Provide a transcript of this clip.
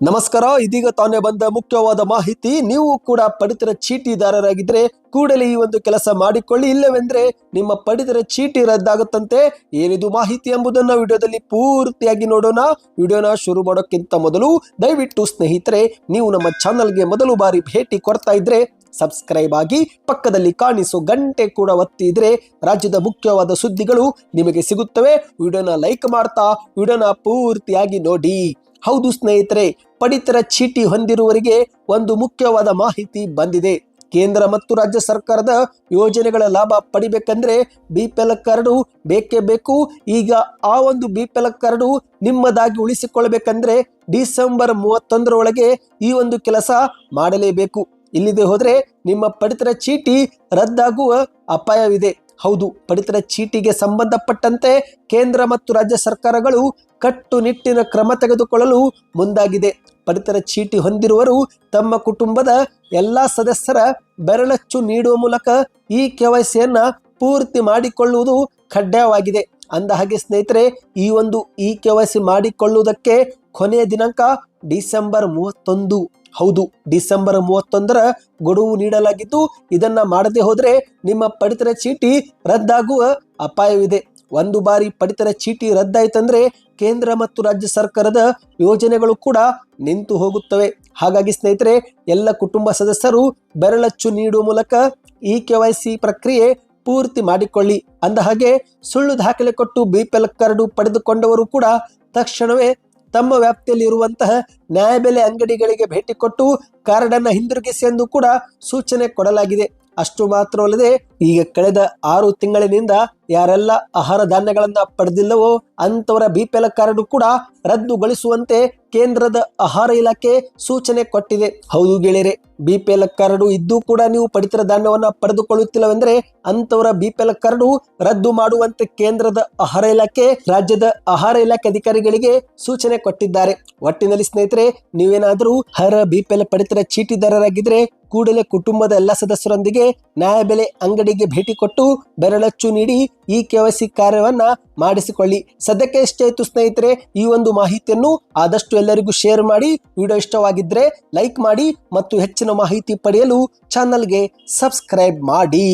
ನಮಸ್ಕಾರ, ಇದೀಗ ತಾನೇ ಬಂದ ಮುಖ್ಯವಾದ ಮಾಹಿತಿ, ನೀವು ಕೂಡ ಪಡಿತರ ಚೀಟಿದಾರರಾಗಿದ್ರೆ ಕೂಡಲೇ ಈ ಒಂದು ಕೆಲಸ ಮಾಡಿಕೊಳ್ಳಿ. ಇಲ್ಲವೆಂದ್ರೆ ನಿಮ್ಮ ಪಡಿತರ ಚೀಟಿ ರದ್ದಾಗುತ್ತಂತೆ. ಏನಿದು ಮಾಹಿತಿ ಎಂಬುದನ್ನು ವಿಡಿಯೋದಲ್ಲಿ ಪೂರ್ತಿಯಾಗಿ ನೋಡೋಣ. ವಿಡಿಯೋನ ಶುರು ಮಾಡೋಕ್ಕಿಂತ ಮೊದಲು ದಯವಿಟ್ಟು ಸ್ನೇಹಿತರೆ, ನೀವು ನಮ್ಮ ಚಾನಲ್ಗೆ ಮೊದಲು ಬಾರಿ ಭೇಟಿ ಕೊಡ್ತಾ ಇದ್ರೆ ಸಬ್ಸ್ಕ್ರೈಬ್ ಆಗಿ ಪಕ್ಕದಲ್ಲಿ ಕಾಣಿಸೋ ಗಂಟೆ ಕೂಡ ಒತ್ತಿದ್ರೆ ರಾಜ್ಯದ ಮುಖ್ಯವಾದ ಸುದ್ದಿಗಳು ನಿಮಗೆ ಸಿಗುತ್ತವೆ. ವಿಡಿಯೋನ ಲೈಕ್ ಮಾಡ್ತಾ, ವಿಡಿಯೋನ ಪೂರ್ತಿಯಾಗಿ ನೋಡಿ. ಹೌದು ಸ್ನೇಹಿತರೆ, ಪಡಿತರ ಚೀಟಿ ಹೊಂದಿರುವವರಿಗೆ ಒಂದು ಮುಖ್ಯವಾದ ಮಾಹಿತಿ ಬಂದಿದೆ. ಕೇಂದ್ರ ಮತ್ತು ರಾಜ್ಯ ಸರ್ಕಾರದ ಯೋಜನೆಗಳ ಲಾಭ ಪಡಿಬೇಕಂದ್ರೆ ಬಿಪಿಎಲ್ ಕಾರ್ಡು ಬೇಕೇ ಬೇಕು. ಈಗ ಆ ಒಂದು ಬಿಪಿಎಲ್ ಕಾರ್ಡು ನಿಮ್ಮದಾಗಿ ಉಳಿಸಿಕೊಳ್ಬೇಕಂದ್ರೆ ಡಿಸೆಂಬರ್ ಮೂವತ್ತೊಂದರೊಳಗೆ ಈ ಒಂದು ಕೆಲಸ ಮಾಡಲೇಬೇಕು. ಇಲ್ಲಿದೆ ಹೋದರೆ ನಿಮ್ಮ ಪಡಿತರ ಚೀಟಿ ರದ್ದಾಗುವ ಅಪಾಯವಿದೆ. ಹೌದು, ಪಡಿತರ ಚೀಟಿಗೆ ಸಂಬಂಧಪಟ್ಟಂತೆ ಕೇಂದ್ರ ಮತ್ತು ರಾಜ್ಯ ಸರ್ಕಾರಗಳು ಕಟ್ಟುನಿಟ್ಟಿನ ಕ್ರಮ ತೆಗೆದುಕೊಳ್ಳಲು ಮುಂದಾಗಿದೆ. ಪಡಿತರ ಚೀಟಿ ಹೊಂದಿರುವರು ತಮ್ಮ ಕುಟುಂಬದ ಎಲ್ಲ ಸದಸ್ಯರ ಬೆರಳಚ್ಚು ನೀಡುವ ಮೂಲಕ ಈ ಕೆವೈಸಿಯನ್ನು ಪೂರ್ತಿ ಮಾಡಿಕೊಳ್ಳುವುದು ಕಡ್ಡಾಯವಾಗಿದೆ. ಅಂದ ಹಾಗೆ ಸ್ನೇಹಿತರೆ, ಈ ಒಂದು ಇ ಕೆವೈಸಿ ಮಾಡಿಕೊಳ್ಳುವುದಕ್ಕೆ ಕೊನೆಯ ದಿನಾಂಕ ಡಿಸೆಂಬರ್ ಮೂವತ್ತೊಂದು. ಹೌದು, ಡಿಸೆಂಬರ್ ಮೂವತ್ತೊಂದರ ಗಡುವು ನೀಡಲಾಗಿದ್ದು, ಇದನ್ನ ಮಾಡದೆ ಹೋದರೆ ನಿಮ್ಮ ಪಡಿತರ ಚೀಟಿ ರದ್ದಾಗುವ ಅಪಾಯವಿದೆ. ಒಂದು ಬಾರಿ ಪಡಿತರ ಚೀಟಿ ರದ್ದಾಯ್ತಂದ್ರೆ ಕೇಂದ್ರ ಮತ್ತು ರಾಜ್ಯ ಸರ್ಕಾರದ ಯೋಜನೆಗಳು ಕೂಡ ನಿಂತು ಹೋಗುತ್ತವೆ. ಹಾಗಾಗಿ ಸ್ನೇಹಿತರೆ, ಎಲ್ಲ ಕುಟುಂಬ ಸದಸ್ಯರು ಬೆರಳಚ್ಚು ನೀಡುವ ಮೂಲಕ ಇ ಕೆ ಪ್ರಕ್ರಿಯೆ ಪೂರ್ತಿ ಮಾಡಿಕೊಳ್ಳಿ. ಅಂದ ಹಾಗೆ ಸುಳ್ಳು ದಾಖಲೆ ಕೊಟ್ಟು ಬಿ ಪಿ ಎಲ್ ಕಾರ್ಡು ಪಡೆದುಕೊಂಡವರು ಕೂಡ ತಕ್ಷಣವೇ ತಮ್ಮ ವ್ಯಾಪ್ತಿಯಲ್ಲಿ ಇರುವಂತಹ ನ್ಯಾಯಬೆಲೆ ಅಂಗಡಿಗಳಿಗೆ ಭೇಟಿ ಕೊಟ್ಟು ಕಾರ್ಡನ್ನು ಹಿಂದಿರುಗಿಸಿ ಎಂದು ಕೂಡ ಸೂಚನೆ ಕೊಡಲಾಗಿದೆ. ಅಷ್ಟು ಮಾತ್ರವಲ್ಲದೆ ಈಗ ಕಳೆದ ಆರು ತಿಂಗಳಿನಿಂದ ಯಾರೆಲ್ಲ ಆಹಾರ ಧಾನ್ಯಗಳನ್ನ ಪಡೆದಿಲ್ಲವೋ ಅಂತವರ ಬಿಪಿಎಲ್ ಕಾರ್ಡ್ ಕೂಡ ರದ್ದುಗೊಳಿಸುವಂತೆ ಕೇಂದ್ರದ ಆಹಾರ ಇಲಾಖೆ ಸೂಚನೆ ಕೊಟ್ಟಿದೆ. ಹೌದು ಗೆಳೆಯರೆ ಬಿಪಿಎಲ್ ಕಾರ್ಡ್ ಇದ್ದು ಕೂಡ ನೀವು ಪಡಿತರ ಧಾನ್ಯವನ್ನ ಪಡೆದುಕೊಳ್ಳುತ್ತಿಲ್ಲವೆಂದ್ರೆ ಅಂತವರ ಬಿಪಿಎಲ್ ಕಾರ್ಡ್ ರದ್ದು ಮಾಡುವಂತೆ ಕೇಂದ್ರದ ಆಹಾರ ಇಲಾಖೆ, ರಾಜ್ಯದ ಆಹಾರ ಇಲಾಖೆ ಅಧಿಕಾರಿಗಳಿಗೆ ಸೂಚನೆ ಕೊಟ್ಟಿದ್ದಾರೆ. ಒಟ್ಟಿನಲ್ಲಿ ಸ್ನೇಹಿತರೆ, ನೀವೇನಾದರೂ ಹರ ಬಿಪಿಎಲ್ ಪಡಿತರ ಚೀಟಿದಾರರಾಗಿದ್ರೆ ಕೂಡಲೇ ಕುಟುಂಬದ ಎಲ್ಲ ಸದಸ್ಯರೊಂದಿಗೆ ನ್ಯಾಯಬೆಲೆ ಅಂಗಡಿಗೆ ಭೇಟಿ ಕೊಟ್ಟು ಬೆರಳಚ್ಚು ನೀಡಿ ಈ ಕೆವೈಸಿ ಕಾರ್ಯವನ್ನ ಮಾಡಿಸಿಕೊಳ್ಳಿ. ಸದ್ಯಕ್ಕೆ ಇಷ್ಟೇ ಇತ್ತು ಸ್ನೇಹಿತರೆ, ಈ ಒಂದು ಮಾಹಿತಿಯನ್ನು ಆದಷ್ಟು ಎಲ್ಲರಿಗೂ ಶೇರ್ ಮಾಡಿ. ವಿಡಿಯೋ ಇಷ್ಟವಾಗಿದ್ರೆ ಲೈಕ್ ಮಾಡಿ ಮತ್ತು ಹೆಚ್ಚಿನ ಮಾಹಿತಿ ಪಡೆಯಲು ಚಾನಲ್ಗೆ ಸಬ್ಸ್ಕ್ರೈಬ್ ಮಾಡಿ.